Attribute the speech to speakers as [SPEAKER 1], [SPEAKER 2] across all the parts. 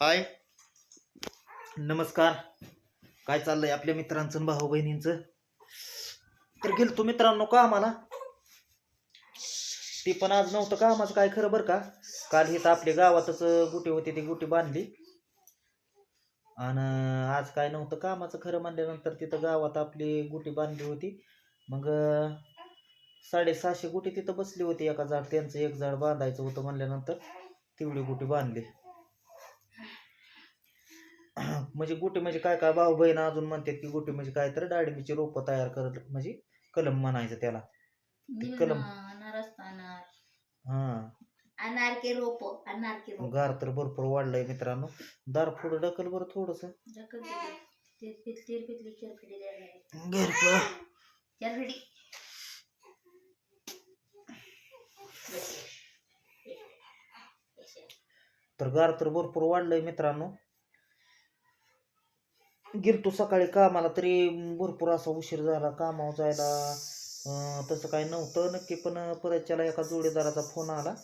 [SPEAKER 1] हाय. नमस्कार. काय चाललंय आपल्या मित्रांचं भाऊ बहिणींचं? तर गेलतो मित्रांनो का आम्हाला? ती पण आज नव्हतं का आम्हाला काय खरं बरं का? काल इथं आपल्या गावातच गुटी होती ती गुटी बांधली. आणि आज काय नव्हतं कामाचं खरं म्हणल्यानंतर तिथं गावात आपली गुटी बांधली होती. मग साडेसहाशे गुटी तिथं बसली होती. एका झाड त्यांचं एक झाड बांधायचं होतं म्हणल्यानंतर तेवढी गुटी बांधली. म्हणजे गुटी म्हणजे काय काय भाऊ बहीण अजून म्हणतात की गुटी म्हणजे काय तर डाळिंबीची रोपं तयार करत म्हणजे कलम म्हणायचं त्याला. ते कलम. हा
[SPEAKER 2] अनार. के रोप अनार के रोप.
[SPEAKER 1] गार तर भरपूर वाढलंय मित्रांनो. दार पुढं ढकल बरं थोडस.
[SPEAKER 2] तर
[SPEAKER 1] गार तर भरपूर वाढलंय मित्रांनो. गिरतो सकाळी कामाला तरी भरपूर असा उशीर झाला कामावर जायला. तसं काय नव्हतं. नक्की पण परतच्याला एका जोडीदाराचा फोन आला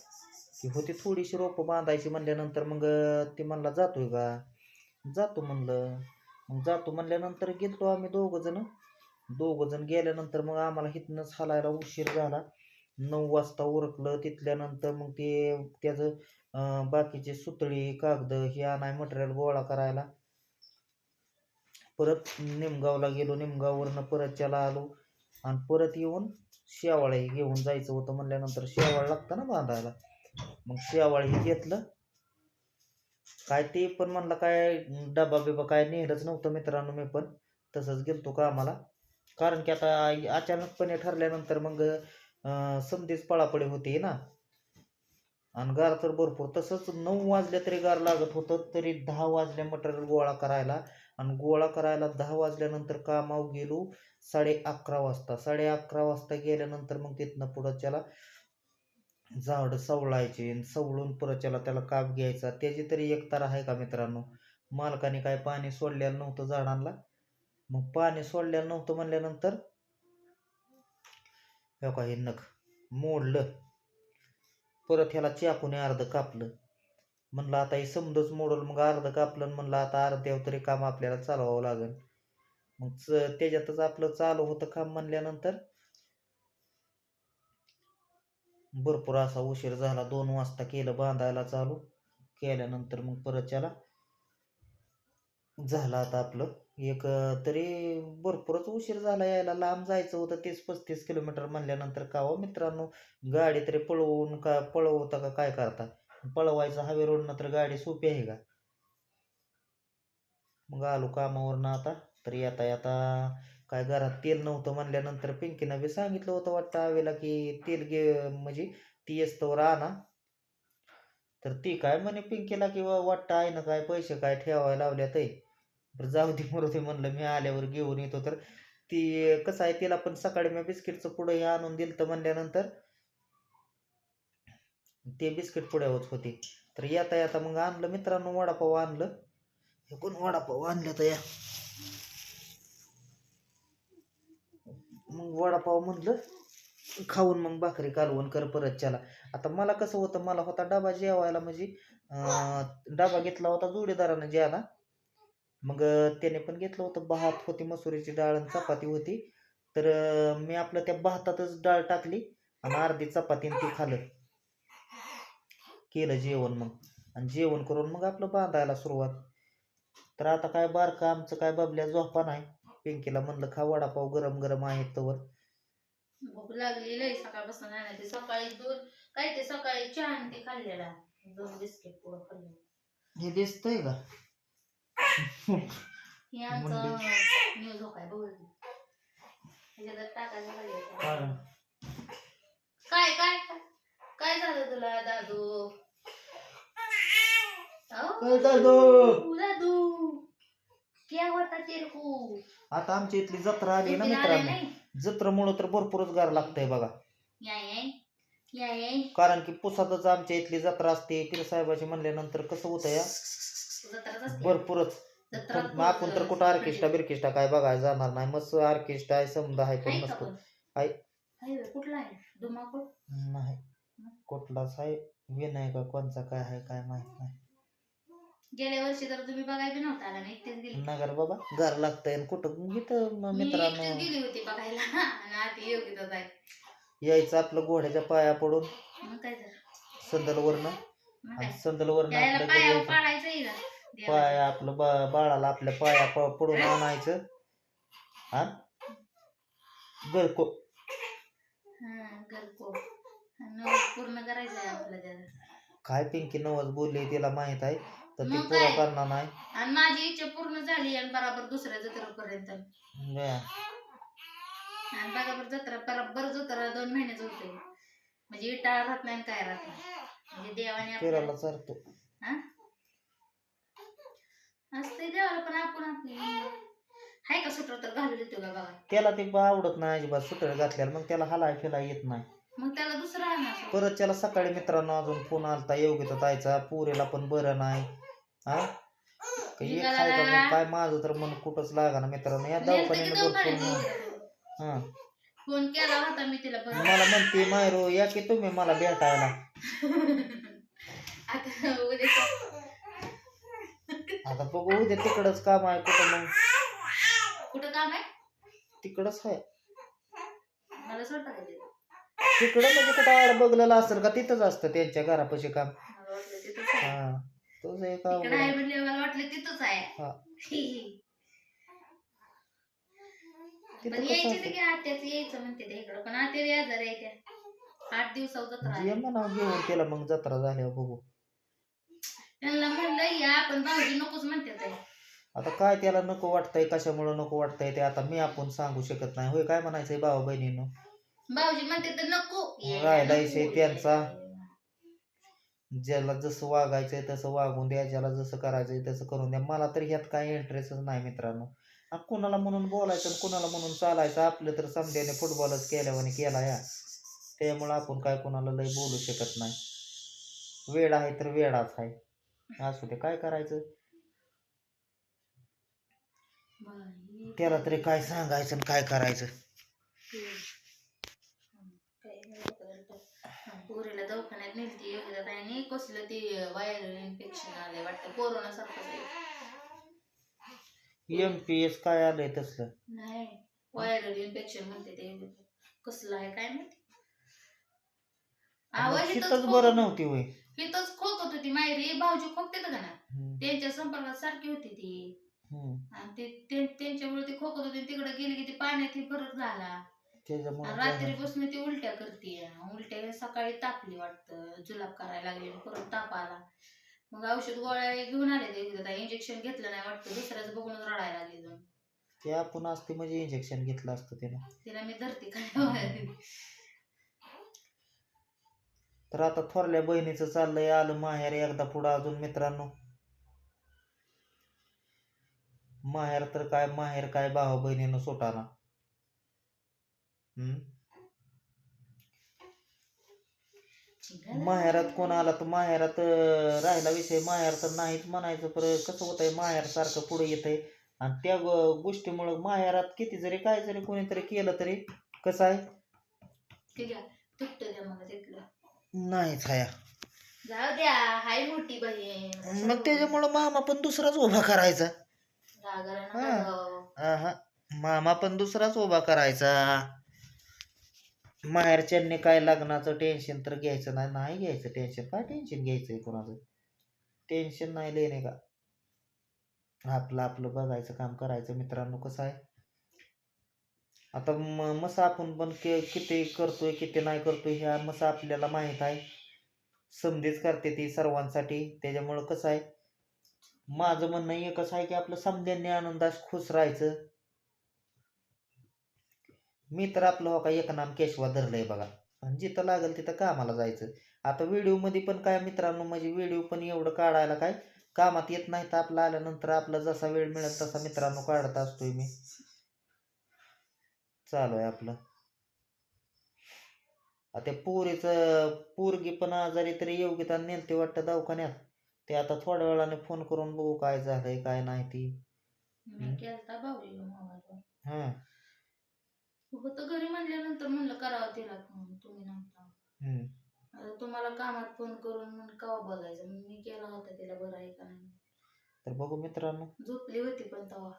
[SPEAKER 1] की होती थोडीशी रोपं बांधायची म्हणल्यानंतर मग ते म्हणला जातोय का? जातो म्हणलं. मग जातो म्हणल्यानंतर गेलतो आम्ही दोघं जण. दोघं जण गेल्यानंतर मग आम्हाला हिथनंच हालायला उशीर झाला. नऊ वाजता उरकलं. तिथल्यानंतर मग ते त्याचं बाकीचे सुतळी कागद हे आणाय मटेरियल गोळा करायला परत निमगावला गेलो निमगाववरनं परतच्याला आलो. आणि परत येऊन शेवाळही घेऊन जायचं होतं म्हणल्यानंतर शेवाळ लागतं ना बांधायला. मग शेवाळ हे घेतलं. काय ते पण म्हणलं काय डबा बिबा काय नेलंच नव्हतं मित्रांनो मी पण. तसंच गेलतो कामाला कारण की आता अचानकपणे ठरल्यानंतर मग संधीच समधीच पळापळी होती ना. आणि गार तर भरपूर. तसंच नऊ वाजल्या तरी गार लागत होतं तरी दहा वाजल्या मटेरियल गोळा करायला. आणि गोळा करायला दहा वाजल्यानंतर कामावर गेलो साडे अकरा वाजता. साडे अकरा वाजता गेल्यानंतर मग तिथनं पुढं त्याला झाड सवळायचे सवळून परत त्याला त्याला काप घ्यायचा. त्याची तरी एक तारा आहे का मित्रांनो? मालकाने काय पाणी सोडलेलं नव्हतं झाडांना? मग पाणी सोडलेलं नव्हतं म्हणल्यानंतर का हे नख मोडलं. परत ह्याला चाकूने अर्ध कापलं. म्हणलं आता हे समजच मोडल मग अर्ध कापलं म्हणलं आता अर्ध्यावर तरी काम आपल्याला चालवावं लागेल मग च- त्याच्यातच आपलं चालू होतं काम म्हणल्यानंतर भरपूर असा उशीर झाला. दोन वाजता केलं बांधायला चालू. केल्यानंतर मग परत त्याला झालं आता आपलं. एक तरी भरपूरच उशीर झाला यायला. लांब जायचं होतं तीस पस्तीस किलोमीटर म्हणल्यानंतर का हो मित्रांनो? गाडी तरी पळवून का पळवता का काय करता? पळवायचं हवे रोडनं तर गाडी सोपी आहे का? मग आलो कामावरनं आता. तर येता येता काय घरात तेल नव्हतं म्हणल्यानंतर पिंकीनं बी सांगितलं होतं वाटतं आवेला की तेल घे म्हणजे ती येस्तवर आणा. तर ती काय म्हणे पिंकीला किंवा वाटतं आहे ना काय पैसे काय ठेवायला लावल्यात बरं जाऊ दे मरू दे म्हणलं मी आल्यावर घेऊन येतो. तर ती कसं आहे तिला पण सकाळी मी बिस्किटचं पुढं हे आणून दिलं तर म्हणल्यानंतर ते बिस्किट पुढ्यावरच होते तर येता येता मग आणलं मित्रांनो वडापाव आणलं. हे कोण वडापाव आणलं तर या. मग वडापाव म्हणलं खाऊन मग भाकरी कालवून कर परत चला. आता मला कसं होतं मला होता डबा जेवायला म्हणजे डबा घेतला होता जोडीदारानं जेवायला मग त्याने पण घेतलं होतं भात होती मसुरीची डाळ आणि चपाती होती. तर मी आपलं त्या भातातच डाळ टाकली आणि अर्धी चपाती आणि ती खाल्लं. केलं जेवण मग. आणि जेवण करून मग आपलं बांधायला सुरुवात. तर आता काय बारका आमचं काय बबल्या झोपा नाही. पिंकीला म्हणलं खा वडापाव गरम गरम आहे तवर.
[SPEAKER 2] भूक लागली लय सकाळपासून नाही ते सकाळी दूध काय ते सकाळी चहा आणि ते खाल्लेला. दोन बिस्किट पुढं खाल्ले.
[SPEAKER 1] हे दिसतंय का?
[SPEAKER 2] हे आमचं न्यूज काय बघ ह्याच्यात टाकायचं खाल्ले काय काय? काय झालं तुला दादू?
[SPEAKER 1] दादू?
[SPEAKER 2] दादू क्या होता तेरे को
[SPEAKER 1] आता आमच्या इथली जत्रा आली ना मित्रांनो. जत्रेमुळं तर भरपूरच गार लागतंय बघा.
[SPEAKER 2] याय याय
[SPEAKER 1] कारण की पुसातच आमच्या इथली जत्रा असते. पीर साहेबाची म्हणल्यानंतर कसं होतं या. भरपूरच. मग आपण तर कुठं ऑर्केस्ट्रा बिर्केस्ट्रा काय बघायला जाणार नाही. मस्त ऑर्केस्ट्रा आहे समजा आहे पण नसतो? आहे.
[SPEAKER 2] कुठला आहे?
[SPEAKER 1] नाही. कुठलाच आहे विनय का कोणचा काय आहे काय माहीत नाही.
[SPEAKER 2] गेल्या वर्षी तर तुम्ही बघायला बी नव्हता आला मी एकटीच गेली
[SPEAKER 1] नगर बाबा घर लागतंय आणि कुठं? इथं म-
[SPEAKER 2] मी एकटीच
[SPEAKER 1] मित्रांनो.
[SPEAKER 2] गेली होती बघायला आणि आधी योग्य जाय.
[SPEAKER 1] यायचं आपलं घोड्याच्या पाया पडून.
[SPEAKER 2] मग काय तर
[SPEAKER 1] संदलवरनं.
[SPEAKER 2] मग
[SPEAKER 1] आणि
[SPEAKER 2] त्याला
[SPEAKER 1] आपलं यायचं. पाया आपलं बा- बाळाला आपल्या पाया प- पडून आणायचं. हा? गरको
[SPEAKER 2] हा, घरपोच. पूर्ण करायचं आहे आपलं त्याला
[SPEAKER 1] काय पिंकी नवस बोलली तिला माहीत आहे तर ती
[SPEAKER 2] मग
[SPEAKER 1] पुरा
[SPEAKER 2] काय?
[SPEAKER 1] करणार नाही.
[SPEAKER 2] आणि माझी इच्छा पूर्ण झाली आणि बराबर दुसऱ्या जत्रेपर्यंत. आणि बराबर जत्रा बरोबर जत्रा दोन महिन्याच होते म्हणजे इटाळा राहत नाही आणि काय राहत नाही. म्हणजे देवाने
[SPEAKER 1] फिरायला चालतो.
[SPEAKER 2] हा? असतंय देवाला पण आपण आपली हाय का सुटर तर घालू देतो का बघा?
[SPEAKER 1] त्याला ते आवडत नाही अजिबात सुटळ घातल्याला मग त्याला हलाय फिलाय येत नाही.
[SPEAKER 2] मग त्याला दुसरा आणा असं.
[SPEAKER 1] परत त्याला सकाळी मित्रांनो अजून फोन आलता योग्य तायचा पुरेला पण बरं नाही. हा? का एक खायचं मग काय माझं तर मन कुठंच लागा ना मित्रांनो. या दवाखान्यानं भरपूर? हा.
[SPEAKER 2] फोन केला होता मी तिला
[SPEAKER 1] मला म्हणते मायरो या की तुम्ही मला भेटायला?
[SPEAKER 2] आता उद्या
[SPEAKER 1] आता बघू उद्या तिकडच काम आहे कुठं मग.
[SPEAKER 2] कुठं काम आहे?
[SPEAKER 1] तिकडच आहे.
[SPEAKER 2] मला तिथं.
[SPEAKER 1] तिकडं म्हणजे कुठं आड बघलेलं असेल का तिथंच असतं त्यांच्या घरापाशी काम
[SPEAKER 2] मला वाटलं तिथंच आहे.
[SPEAKER 1] हा तुझं एक
[SPEAKER 2] तिकडं
[SPEAKER 1] अवघड
[SPEAKER 2] आहे
[SPEAKER 1] आहे.
[SPEAKER 2] म्हणले मला वाटलं तिथंच आहे
[SPEAKER 1] हा.
[SPEAKER 2] पण
[SPEAKER 1] तिथं कसं
[SPEAKER 2] यायचे
[SPEAKER 1] असतं
[SPEAKER 2] की आत्याच यायचं म्हणते ते इकडं पण आत्या व्याजार आहे त्या आठ दिवसावर जत्रा
[SPEAKER 1] जे
[SPEAKER 2] आहे.
[SPEAKER 1] म्हणावं घेऊन त्याला मग जत्रा झाल्यावर बघू
[SPEAKER 2] त्यांना म्हणलं या पण भाऊजी नकोच म्हणते ते
[SPEAKER 1] आता काय त्याला नको वाटतंय कशामुळं नको वाटतंय ते आता मी आपण सांगू शकत नाही होय काय म्हणायचंय भावा बहिणीनं
[SPEAKER 2] भाऊजी म्हणते तर नको.
[SPEAKER 1] राहिला. विषय त्यांचा. ज्याला जसं वागायचंय तसं वागून द्या ज्याला जसं करायचंय तसं करून द्या. मला तर ह्यात काही इंटरेस्टच नाही मित्रांनो. कुणाला म्हणून बोलायचं आणि कुणाला म्हणून चालायचं? आपलं तर समध्याने फुटबॉलच केल्यावाने केला या. त्यामुळं आपण काय कुणाला लय बोलू शकत नाही. वेळ आहे तर वेळाच आहे. असू दे काय करायचं? त्याला तरी काय सांगायचं आणि काय करायचं
[SPEAKER 2] काय नाही करत. पोरीला दवाखान्यात नेलती योगिता ताईने कसलं ते व्हायरल इन्फेक्शन आलंय वाटतं कोरोना सारखं
[SPEAKER 1] एम पी एस काय आलंय तसलं?
[SPEAKER 2] नाही व्हायरल इन्फेक्शन म्हणते ते. कसलं आहे काय माहिती? आवाज
[SPEAKER 1] तिथंच बरं नव्हती होय.
[SPEAKER 2] इथंच खोकत होती मायरी भाऊजी खोकते का ना त्यांच्या संपर्कात सारखी होती ती. आणि ते त्यांच्यामुळे ती खोकत होती तिकडे गेली की ती पाण्यात फरक झाला.
[SPEAKER 1] त्याच्यामुळं झालं?
[SPEAKER 2] रात्रीपासून ती उलट्या करते उलट्या सकाळी तापली वाटतं जुलाब करायला लागली परत ताप आला मग औषध गोळ्या घेऊन आले ते इंजेक्शन घेतलं नाही वाटतं दुसऱ्याच बघून रडायला लागली जाऊन.
[SPEAKER 1] ते आपण असते म्हणजे इंजेक्शन घेतलं असतं त्यानं.
[SPEAKER 2] तिला मी धरते काय
[SPEAKER 1] तर आता थोरल्या बहिणीचं चाललंय आलं माहेर एकदा पुढं अजून मित्रांनो. माहेर तर काय माहेर काय भावा बहिणीनं सोटाना माहेरात कोण आला तर माहेरात राहिला विषय. माहेर तर नाहीच म्हणायचं पर कसं होतंय माहेर सारखं पुढे येतंय. आणि त्या गोष्टीमुळं माहेरात किती जरी काय जरी कोणीतरी केलं तरी कसं आहे?
[SPEAKER 2] आहे
[SPEAKER 1] नाहीच हाया.
[SPEAKER 2] जाऊ द्या हाय मोठी बहीण.
[SPEAKER 1] मग त्याच्यामुळं मामा पण दुसराच उभा करायचा. हा. आहा, मामा पण दुसराच उभा करायचा. माहेरच्यांनी काय लग्नाचं टेन्शन तर घ्यायचं नाही नाही घ्यायचं टेन्शन काय टेन्शन घ्यायचंय कोणाचं? टेन्शन नाही लेणे का? आपलं आपलं बघायचं काम करायचं. मित्रांनो कसं आहे? आता म मस आपण पण के किती करतोय किती नाही करतोय ह्या मस आपल्याला माहीत आहे. समधीच करते ती सर्वांसाठी. त्याच्यामुळं कसं आहे? माझं म्हणणं एकच आहे की आपलं समध्यांनी आनंदास खुश राहायचं. मी तर आपलं हो का एक नाम केशवा धरलंय बघा. आणि जिथं लागेल तिथं कामाला जायचं. आता व्हिडिओमध्ये पण काय मित्रांनो म्हणजे व्हिडिओ पण एवढं काढायला काय कामात येत नाही. तर आपलं आल्यानंतर आपला जसा वेळ मिळेल तसा मित्रांनो काढत असतोय मी. चालू आहे आपलं. आता पोरीचं पोरगी पण आजारी तरी योग्यता नेलते वाटतं दवाखान्यात. ते आता थोड्या वेळाने फोन करून बघू काय झालंय काय नाही ती. हा.
[SPEAKER 2] होतं. घरी म्हणल्यानंतर म्हणलं करावं तिला फोन तुम्ही नव्हता.
[SPEAKER 1] हम्म.
[SPEAKER 2] आता तुम्हाला कामात फोन करून म्हणून कवा बघायचं मग मी केला होता तिला बरं आहे का नाही.
[SPEAKER 1] तर बघू मित्रांनो.
[SPEAKER 2] झोपली होती पण तेव्हा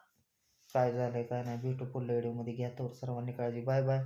[SPEAKER 1] काय झालंय काय नाही. भेटू पुढल्या व्हिडिओमध्ये घ्या तर सर्वांनी काळजी. Bye bye